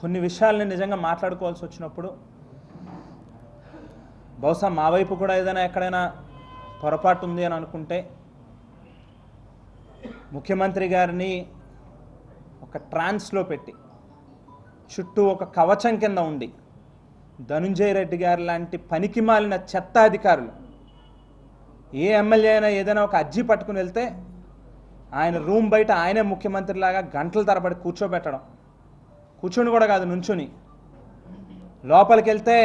కొన్ని విషయాల్ని నిజంగా మాట్లాడుకోవాల్సి వచ్చినప్పుడు బహుశా మా వైపు కూడా ఏదైనా ఎక్కడైనా పొరపాటు ఉంది అని అనుకుంటే ముఖ్యమంత్రి గారిని ఒక ట్రాన్స్లో పెట్టి చుట్టూ ఒక కవచం కింద ఉండి ధనుంజయ రెడ్డి గారు లాంటి పనికి మాలిన చెత్త అధికారులు ఏ ఎమ్మెల్యే అయినా ఏదైనా ఒక అర్జీ పట్టుకుని వెళ్తే ఆయన రూమ్ బయట ఆయనే ముఖ్యమంత్రిలాగా గంటల తరబడి కూర్చోబెట్టడం కూర్చొని కూడా కాదు నుంచుని. లోపలికి వెళ్తే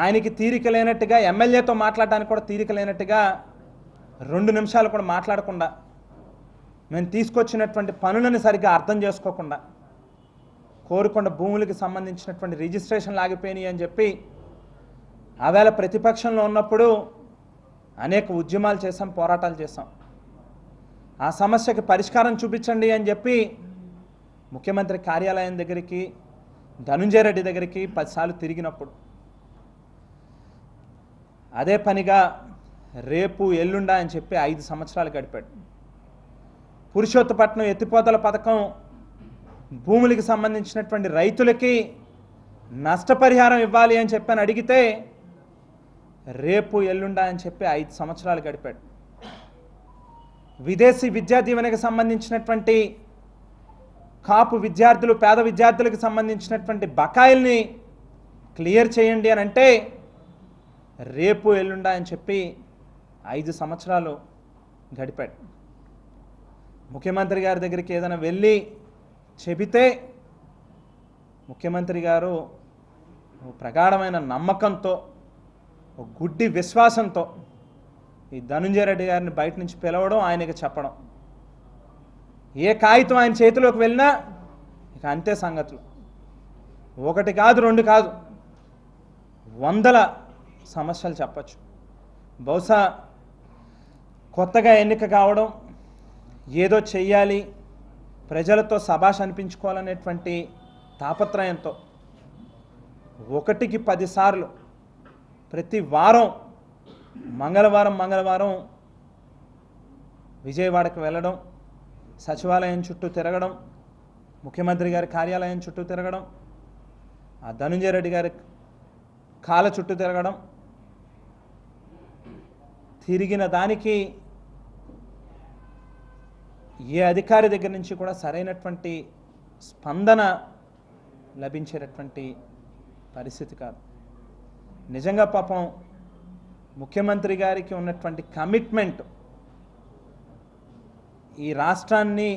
ఆయనకి తీరిక లేనట్టుగా ఎమ్మెల్యేతో మాట్లాడడానికి కూడా తీరిక లేనట్టుగా రెండు నిమిషాలు కూడా మాట్లాడకుండా మేము తీసుకొచ్చినటువంటి పనులను సరిగ్గా అర్థం చేసుకోకుండా కోరుకొండ భూములకి సంబంధించినటువంటి రిజిస్ట్రేషన్లు ఆగిపోయినాయి అని చెప్పి ఆవేళ ప్రతిపక్షంలో ఉన్నప్పుడు అనేక ఉద్యమాలు చేశాం పోరాటాలు చేశాం. ఆ సమస్యకి పరిష్కారం చూపించండి అని చెప్పి ముఖ్యమంత్రి కార్యాలయం దగ్గరికి ధనుంజయ రెడ్డి దగ్గరికి పదిసార్లు తిరిగినప్పుడు అదే పనిగా రేపు ఎల్లుండా అని చెప్పి ఐదు సంవత్సరాలు గడిపాడు. పురుషోత్తపట్నం ఎత్తిపోతల పథకం భూములకి సంబంధించినటువంటి రైతులకి నష్టపరిహారం ఇవ్వాలి అని చెప్పని అడిగితే రేపు ఎల్లుండా అని చెప్పి ఐదు సంవత్సరాలు గడిపాడు. విదేశీ విద్యా దీవెనకు సంబంధించినటువంటి కాపు విద్యార్థులు పేద విద్యార్థులకు సంబంధించినటువంటి బకాయిల్ని క్లియర్ చేయండి అని అంటే రేపు ఎల్లుండా అని చెప్పి ఐదు సంవత్సరాలు గడిపాడు. ముఖ్యమంత్రి గారి దగ్గరికి ఏదైనా వెళ్ళి చెబితే ముఖ్యమంత్రి గారు ఓ ప్రగాఢమైన నమ్మకంతో ఓ గుడ్డి విశ్వాసంతో ఈ ధనుంజయ రెడ్డి గారిని బయట నుంచి పిలవడం ఆయనకి చెప్పడం. ఏ కాగితం ఆయన చేతిలోకి వెళ్ళినా ఇక అంతే సంగతులు. ఒకటి కాదు రెండు కాదు వందల సమస్యలు చెప్పచ్చు. బహుశా కొత్తగా ఎన్నిక కావడం ఏదో చెయ్యాలి ప్రజలతో సభాష్ అనిపించుకోవాలనేటువంటి తాపత్రయంతో ఒకటికి పదిసార్లు ప్రతి వారం మంగళవారం మంగళవారం విజయవాడకు వెళ్ళడం సచివాలయం చుట్టూ తిరగడం ముఖ్యమంత్రి గారి కార్యాలయం చుట్టూ తిరగడం ఆ ధనుంజయ రెడ్డి గారి కాల చుట్టూ తిరగడం తిరిగిన దానికి ఏ అధికారి దగ్గర నుంచి కూడా సరైనటువంటి స్పందన లభించేటటువంటి పరిస్థితి కాదు. నిజంగా పాపం ముఖ్యమంత్రి గారికి ఉన్నటువంటి కమిట్మెంట్ ఈ రాష్ట్రాన్ని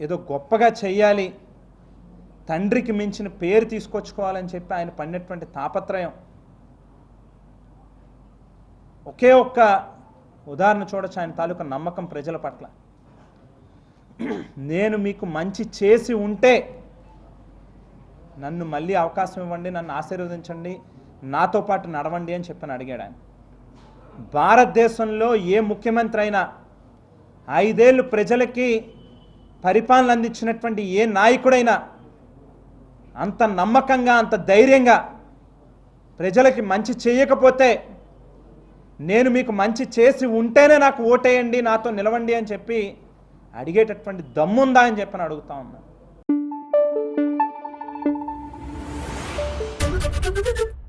ఏదో గొప్పగా చెయ్యాలి తండ్రికి మించిన పేరు తీసుకొచ్చుకోవాలని చెప్పి ఆయన పడినటువంటి తాపత్రయం. ఒకే ఒక్క ఉదాహరణ చూడొచ్చు ఆయన తాలూకా నమ్మకం ప్రజల పట్ల. నేను మీకు మంచి చేసి ఉంటే నన్ను మళ్ళీ అవకాశం ఇవ్వండి నన్ను ఆశీర్వదించండి నాతో పాటు నడవండి అని చెప్పని అడిగాడు ఆయన. భారతదేశంలో ఏ ముఖ్యమంత్రి అయినా ఐదేళ్ళు ప్రజలకి పరిపాలన అందించినటువంటి ఏ నాయకుడైనా అంత నమ్మకంగా అంత ధైర్యంగా ప్రజలకి మంచి చేయకపోతే నేను మీకు మంచి చేసి ఉంటేనే నాకు ఓటేయండి నాతో నిలవండి అని చెప్పి అడిగేటటువంటి దమ్ముందా అని చెప్పి అడుగుతా ఉన్నాను Thank you.